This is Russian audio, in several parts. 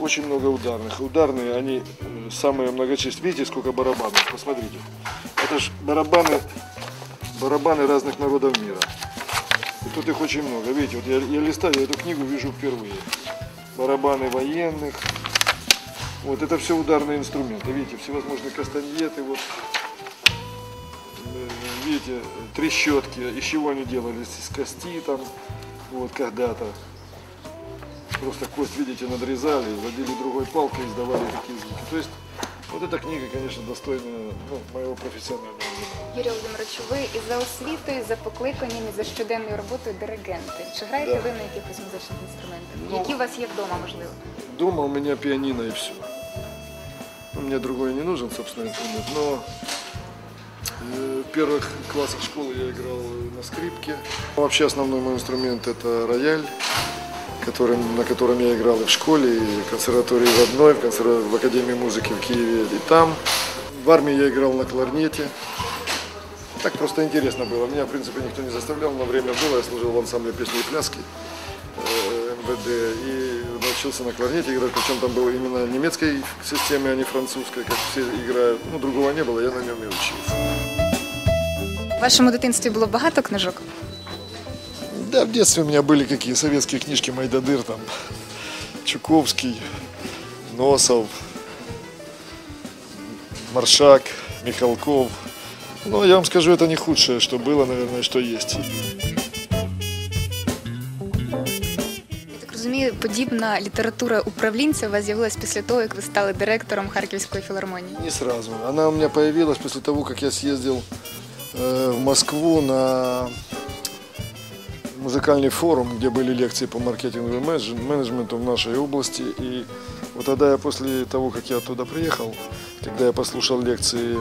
очень много ударных. Ударные, они э, самые многочисленные. Видите, сколько барабанов? Посмотрите. Это же барабаны, барабаны разных народов мира. И тут их очень много. Видите, вот я, я листаю, эту книгу вижу впервые. Барабаны военных. Вот это все ударные инструменты. Видите, всевозможные кастаньеты. Вот. Э, Видите, трещотки. Из чего они делались? Из кости там. Вот когда-то Просто кость, видите, надрезали, водили другой палкой и издавали такие звуки. То есть вот эта книга, конечно, достойна ну, моего профессионального внимания. Юрій Володимирович, ви і за освітою, і за покликанням, і за щоденною роботою диригенти. Чи граєте Да. ви на якихось музичних інструментах? Ну, Які у вас є вдома, можливо? Дома у меня пианино и все. мне другой не нужен, собственно, инструмент. Но э, в первых классах школы я играл на скрипке. Вообще основной мой инструмент это рояль, которым, на котором я играл и в школе, и в консерватории в одной, в, консерва- в Академии музыки в Киеве, и там. В армии я играл на кларнете. Так просто интересно было. Меня, в принципе, никто не заставлял, но время было. Я служил в ансамбле песни и пляски э, МВД и научился на кларнете играть. Причем там было именно немецкой системы, а не французской, как все играют. Ну, другого не было, я на нем и учился. В вашому дитинстві було багато книжок? Да, в детстве у меня были какие советские книжки Майдадыр, там, Чуковский, Носов, Маршак, Михалков. Но я вам скажу, это не худшее, что было, наверное, что есть. Я так розумію, подібна література управлінця у вас з'явилась після того, як ви стали директором Харківської філармонії. Не сразу. Она у меня появилась после того, как я съездил э, в Москву на музыкальный форум, где были лекции по маркетингу и менедж- менеджменту в нашей области. И вот тогда я после того, как я оттуда приехал, когда я послушал лекции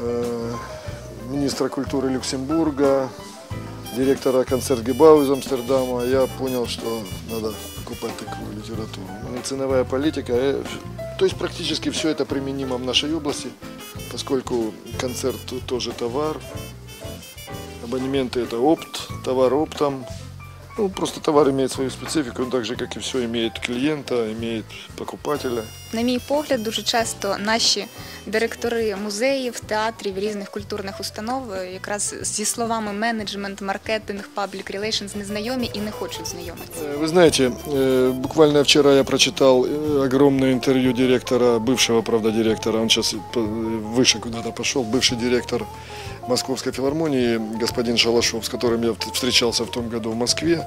э, министра культуры Люксембурга, директора концертгебау из Амстердама, я понял, что надо покупать такую литературу. Ну, Ценовая политика, э, то есть практически все это применимо в нашей области, поскольку концерт тоже товар, абонементы это опт, товар оптом. Ну, просто товар имеет свою специфику, он так же, как и все, имеет клиента, имеет покупателя. На мій погляд, дуже часто наші директори музеїв, театрів, різних культурних установ е, якраз зі словами менеджмент, маркетинг, паблік релейшнс незнайомі і не хочуть знайомитися. Э, Вы знаете, э, буквально вчера я прочитал э, огромное интервью директора, бывшего, правда, директора, он сейчас выше куда-то пошел, бывший директор Московской филармонии, господин Шалашов, с которым я встречался в том году в Москве.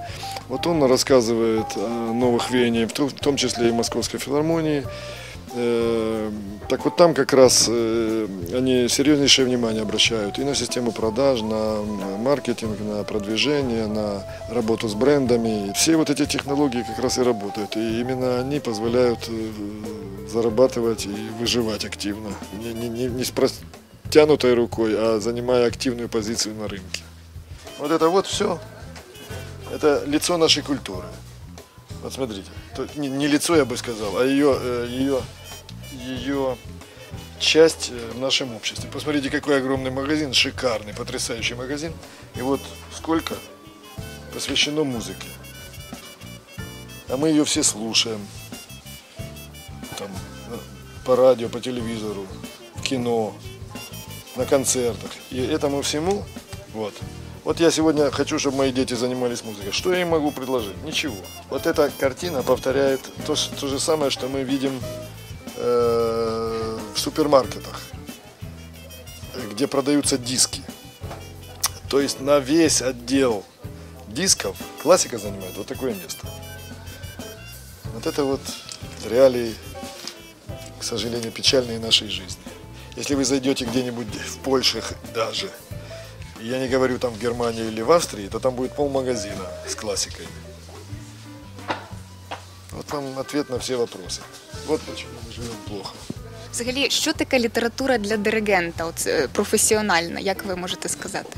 Вот он рассказывает о новых веяниях, в том- числе и Московской филармонии. Э, Так вот там как раз э, они серьезнейшее внимание обращают и на систему продаж, на маркетинг, на продвижение, на работу с брендами. Все вот эти технологии как раз и работают. И именно они позволяют э, зарабатывать и выживать активно. Не, не, не, не с протянутой рукой, а занимая активную позицию на рынке. Вот это вот все. Это лицо нашей культуры. Вот смотрите, не, не лицо, я бы сказал, а ее, э, ее, ее часть э, в нашем обществе. Посмотрите, какой огромный магазин, шикарный, потрясающий магазин. И вот сколько посвящено музыке. А мы ее все слушаем. Там, э, по радио, по телевизору, в кино, на концертах. И этому всему, вот, вот я сегодня хочу, чтобы мои дети занимались музыкой. Что я им могу предложить? Ничего. Вот эта картина повторяет то, то же самое, что мы видим э, в супермаркетах, где продаются диски. То есть на весь отдел дисков классика занимает вот такое место. Вот это вот реалии, к сожалению, печальные нашей жизни. Если вы зайдете где-нибудь в Польше х- даже, я не говорю там в Германии или в Австрии, то там будет полмагазина с классикой. Вот вам ответ на все вопросы. Вот почему мы живем плохо. Взагалі, що таке література для диригента, от, е, професіональна, як ви можете сказати?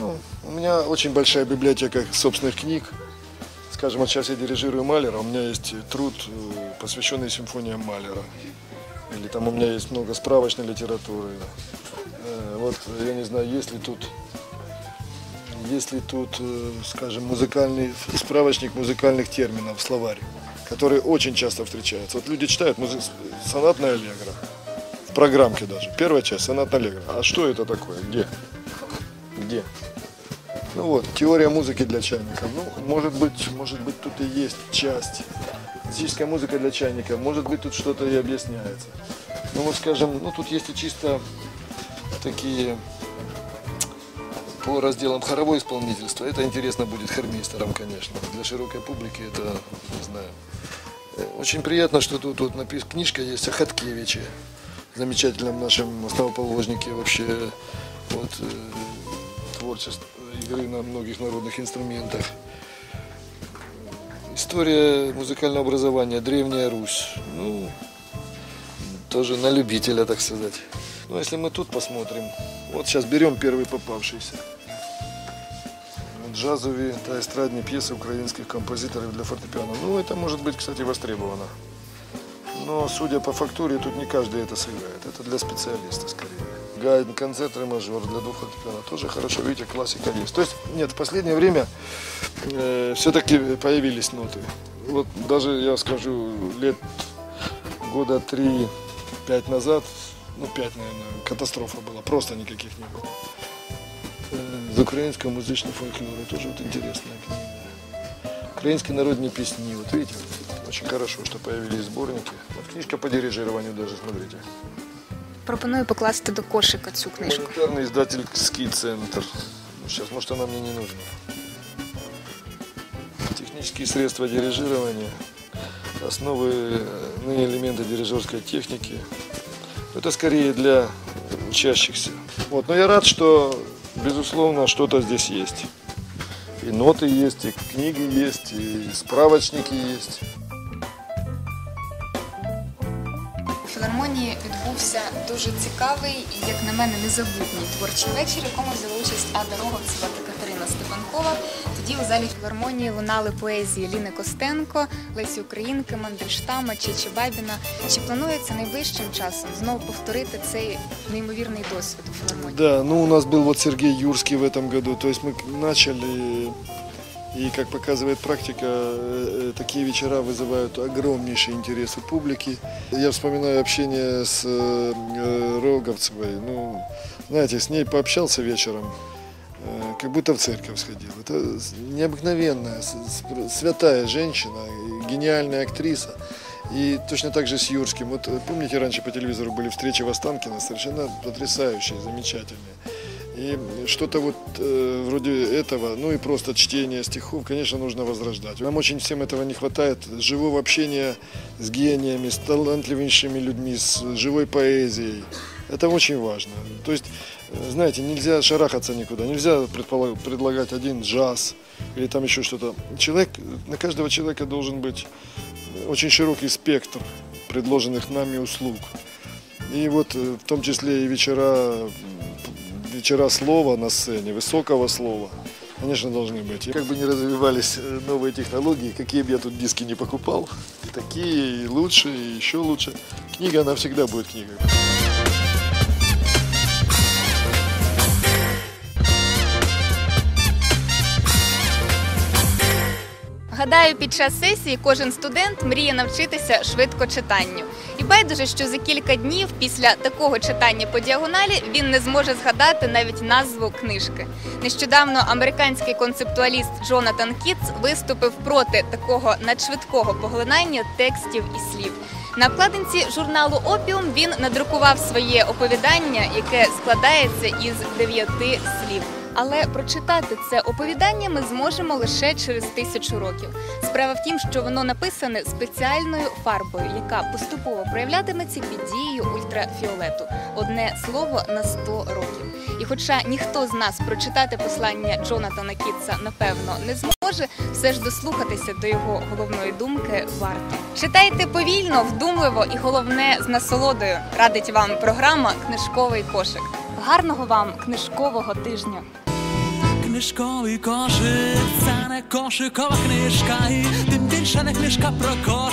Ну, у меня очень большая библиотека собственных книг. Скажем, вот сейчас я дирижирую Малера, у меня есть труд, э, посвященный симфониям Малера. Или там у меня есть много справочной литературы. Э, Вот, я не знаю, есть ли тут если тут, э, скажем, музыкальный справочник музыкальных терминов, словарь, который очень часто встречается. Вот люди читают музы... сонатная аллегро, в программке даже, первая часть, сонатная аллегро. А что это такое? Где? Где? Ну вот, теория музыки для чайников. Ну, может быть, может быть, тут и есть часть. Классическая музыка для чайников. Может быть, тут что-то и объясняется. Ну, вот, скажем, ну, тут есть и чисто такие по разделам хоровое исполнительство. Это интересно будет хормейстерам, конечно. Для широкой публики это, не знаю. Э, Очень приятно, что тут, тут написана книжка есть о Хаткевиче, замечательном нашем основоположнике вообще вот, э, творчества, игры на многих народных инструментах. История музыкального образования, Древняя Русь. Ну, тоже на любителя, так сказать. Ну, если мы тут посмотрим, вот сейчас берем первый попавшийся. Джазовые, да, эстрадные пьесы украинских композиторов для фортепиано. Ну, это может быть, кстати, востребовано. Но, судя по фактуре, тут не каждый это сыграет. Это для специалиста, скорее. Концерт, ре мажор для двух фортепиано. Тоже хорошо, видите, классика есть. То есть, нет, в последнее время все-таки появились ноты. Вот даже, я скажу, лет года 3-5 назад, ну 5, наверное, катастрофа была, просто никаких не было. Э, Из украинского музычного фольклора тоже вот интересная книга. Украинские народные песни, вот видите, очень хорошо, что появились сборники. Вот книжка по дирижированию даже, смотрите. Пропоную покласти до кошика цю книжку. Гуманитарный издательский центр. Ну, Сейчас, может, она мне не нужна. Технические средства дирижирования, основы, ныне элементы дирижерской техники. Это скорее для учащихся. Вот. Но я рад, что, безусловно, что-то здесь есть. И ноты есть, и книги есть, и справочники есть. філармонії відбувся дуже цікавий і, як на мене, незабутній творчий вечір, в якому взяла участь Ада Роговцева та Катерина Степанкова. Тоді у залі філармонії лунали поезії Ліни Костенко, Лесі Українки, Мандельштама, Чечі Бабіна. Чи планується найближчим часом знову повторити цей неймовірний досвід у філармонії? Да, ну у нас был вот Сергей Юрский в этом году. То есть мы начали, и как показывает практика, э, э, такие вечера вызывают огромнейший интерес у публики. Я вспоминаю общение с э, Роговцевой. Ну, знаете, с ней пообщался вечером, как будто в церковь сходил. Это необыкновенная, святая женщина, гениальная актриса. И точно так же с Юрским. Вот помните, раньше по телевизору были встречи в Останкино, совершенно потрясающие, замечательные. И что-то вот э, вроде этого, ну и просто чтение стихов, конечно, нужно возрождать. Нам очень всем этого не хватает, живого общения с гениями, с талантливейшими людьми, с живой поэзией. Это очень важно. То есть, э, знаете, нельзя шарахаться никуда, нельзя предлагать один джаз или там еще что-то. Человек, на каждого человека должен быть очень широкий спектр предложенных нами услуг. И вот э, в том числе и вечера, вечера слова на сцене, высокого слова, конечно, должны быть. Как бы не развивались э, новые технологии, какие бы я тут диски не покупал, и такие, и лучше, и еще лучше. Книга, она всегда будет книгой. Гадаю, під час сесії кожен студент мріє навчитися швидко читанню. І байдуже, що за кілька днів після такого читання по діагоналі він не зможе згадати навіть назву книжки. Нещодавно американський концептуаліст Джонатан Кітс виступив проти такого надшвидкого поглинання текстів і слів. На обкладинці журналу Опіум він надрукував своє оповідання, яке складається із дев'яти слів. Але прочитати це оповідання ми зможемо лише через тисячу років. Справа в тім, що воно написане спеціальною фарбою, яка поступово проявлятиметься під дією ультрафіолету. Одне слово на 100 років. І хоча ніхто з нас прочитати послання Джонатана Кітса напевно не зможе, все ж дослухатися до його головної думки варто. Читайте повільно, вдумливо і головне з насолодою. Радить вам програма Книжковий кошик. Гарного вам книжкового тижня! Книжковий кошик, це не кошикова книжка, і тим більше не книжка про кошик.